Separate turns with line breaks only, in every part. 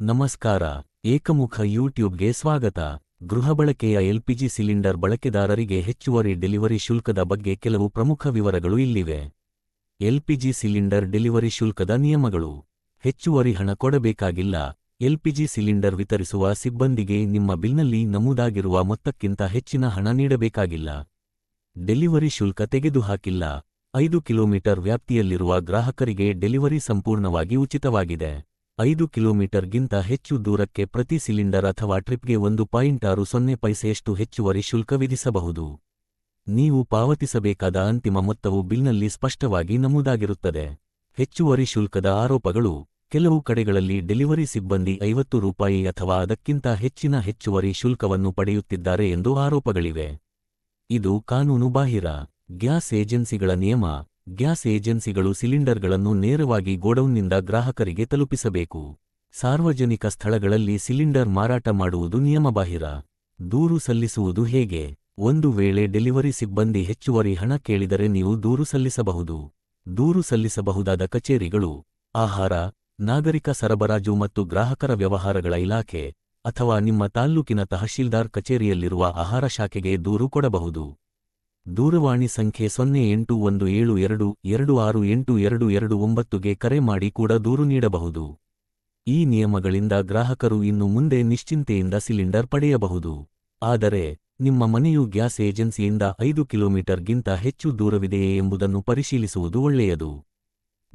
ನಮಸ್ಕಾರ, ಏಕಮುಖ ಯೂಟ್ಯೂಬ್ಗೆ ಸ್ವಾಗತ. ಗೃಹ ಬಳಕೆಯ ಎಲ್ಪಿಜಿ ಸಿಲಿಂಡರ್ ಬಳಕೆದಾರರಿಗೆ ಹೆಚ್ಚುವರಿ ಡೆಲಿವರಿ ಶುಲ್ಕದ ಬಗ್ಗೆ ಕೆಲವು ಪ್ರಮುಖ ವಿವರಗಳು ಇಲ್ಲಿವೆ. ಎಲ್ಪಿಜಿ ಸಿಲಿಂಡರ್ ಡೆಲಿವರಿ ಶುಲ್ಕದ ನಿಯಮಗಳು. ಹೆಚ್ಚುವರಿ ಹಣ ಕೊಡಬೇಕಾಗಿಲ್ಲ. ಎಲ್ಪಿಜಿ ಸಿಲಿಂಡರ್ ವಿತರಿಸುವ ಸಿಬ್ಬಂದಿಗೆ ನಿಮ್ಮ ಬಿಲ್ನಲ್ಲಿ ನಮೂದಾಗಿರುವ ಮೊತ್ತಕ್ಕಿಂತ ಹೆಚ್ಚಿನ ಹಣ ನೀಡಬೇಕಾಗಿಲ್ಲ. ಡೆಲಿವರಿ ಶುಲ್ಕ ತೆಗೆದುಹಾಕಿಲ್ಲ. ಐದು ಕಿಲೋಮೀಟರ್ ವ್ಯಾಪ್ತಿಯಲ್ಲಿರುವ ಗ್ರಾಹಕರಿಗೆ ಡೆಲಿವರಿ ಸಂಪೂರ್ಣವಾಗಿ ಉಚಿತವಾಗಿದೆ. ಐದು ಕಿಲೋಮೀಟರ್ಗಿಂತ ಹೆಚ್ಚು ದೂರಕ್ಕೆ ಪ್ರತಿ ಸಿಲಿಂಡರ್ ಅಥವಾ ಟ್ರಿಪ್ಗೆ ಒಂದು ಪಾಯಿಂಟ್ ಆರು ಸೊನ್ನೆ ಪೈಸೆಯಷ್ಟು ಹೆಚ್ಚುವರಿ ಶುಲ್ಕ ವಿಧಿಸಬಹುದು. ನೀವು ಪಾವತಿಸಬೇಕಾದ ಅಂತಿಮ ಮೊತ್ತವು ಬಿಲ್ನಲ್ಲಿ ಸ್ಪಷ್ಟವಾಗಿ ನಮೂದಾಗಿರುತ್ತದೆ. ಹೆಚ್ಚುವರಿ ಶುಲ್ಕದ ಆರೋಪಗಳು, ಕೆಲವು ಕಡೆಗಳಲ್ಲಿ ಡೆಲಿವರಿ ಸಿಬ್ಬಂದಿ ಐವತ್ತು ರೂಪಾಯಿ ಅಥವಾ ಅದಕ್ಕಿಂತ ಹೆಚ್ಚಿನ ಹೆಚ್ಚುವರಿ ಶುಲ್ಕವನ್ನು ಪಡೆಯುತ್ತಿದ್ದಾರೆ ಎಂದು ಆರೋಪಗಳಿವೆ. ಇದು ಕಾನೂನುಬಾಹಿರ, ಗ್ಯಾಸ್ ಏಜೆನ್ಸಿಗಳ ನಿಯಮ ಗ್ಯಾಸ್ ಏಜೆನ್ಸಿಗಳು ಸಿಲಿಂಡರ್ಗಳನ್ನು ನೇರವಾಗಿ ಗೋಡೌನ್ನಿಂದ ಗ್ರಾಹಕರಿಗೆ ತಲುಪಿಸಬೇಕು. ಸಾರ್ವಜನಿಕ ಸ್ಥಳಗಳಲ್ಲಿ ಸಿಲಿಂಡರ್ ಮಾರಾಟ ಮಾಡುವುದು ನಿಯಮಬಾಹಿರ. ದೂರು ಸಲ್ಲಿಸುವುದು ಹೇಗೆ? ಒಂದು ವೇಳೆ ಡೆಲಿವರಿ ಸಿಬ್ಬಂದಿ ಹೆಚ್ಚುವರಿ ಹಣ ಕೇಳಿದರೆ ನೀವು ದೂರು ಸಲ್ಲಿಸಬಹುದು. ದೂರು ಸಲ್ಲಿಸಬಹುದಾದ ಕಚೇರಿಗಳು, ಆಹಾರ, ನಾಗರಿಕ ಸರಬರಾಜು ಮತ್ತು ಗ್ರಾಹಕರ ವ್ಯವಹಾರಗಳ ಇಲಾಖೆ, ಅಥವಾ ನಿಮ್ಮ ತಾಲ್ಲೂಕಿನ ತಹಶೀಲ್ದಾರ್ ಕಚೇರಿಯಲ್ಲಿರುವ ಆಹಾರ ಶಾಖೆಗೆ ದೂರು ಕೊಡಬಹುದು. ದೂರವಾಣಿ ಸಂಖ್ಯೆ ಸೊನ್ನೆ ಎಂಟು ಒಂದು ಏಳು ಎರಡು ಎರಡು ಆರು ಎಂಟು ಎರಡು ಎರಡು ಒಂಬತ್ತುಗೆ ಕರೆ ಮಾಡಿ ಕೂಡ ದೂರು ನೀಡಬಹುದು. ಈ ನಿಯಮಗಳಿಂದ ಗ್ರಾಹಕರು ಇನ್ನು ಮುಂದೆ ನಿಶ್ಚಿಂತೆಯಿಂದ ಸಿಲಿಂಡರ್ ಪಡೆಯಬಹುದು. ಆದರೆ, ನಿಮ್ಮ ಮನೆಯು ಗ್ಯಾಸ್ ಏಜೆನ್ಸಿಯಿಂದ ಐದು ಕಿಲೋಮೀಟರ್ಗಿಂತ ಹೆಚ್ಚು ದೂರವಿದೆಯೇ ಎಂಬುದನ್ನು ಪರಿಶೀಲಿಸುವುದು ಒಳ್ಳೆಯದು.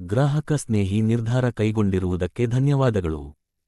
ಗ್ರಾಹಕ ಸ್ನೇಹಿ ನಿರ್ಧಾರ ಕೈಗೊಂಡಿರುವುದಕ್ಕೆ ಧನ್ಯವಾದಗಳು.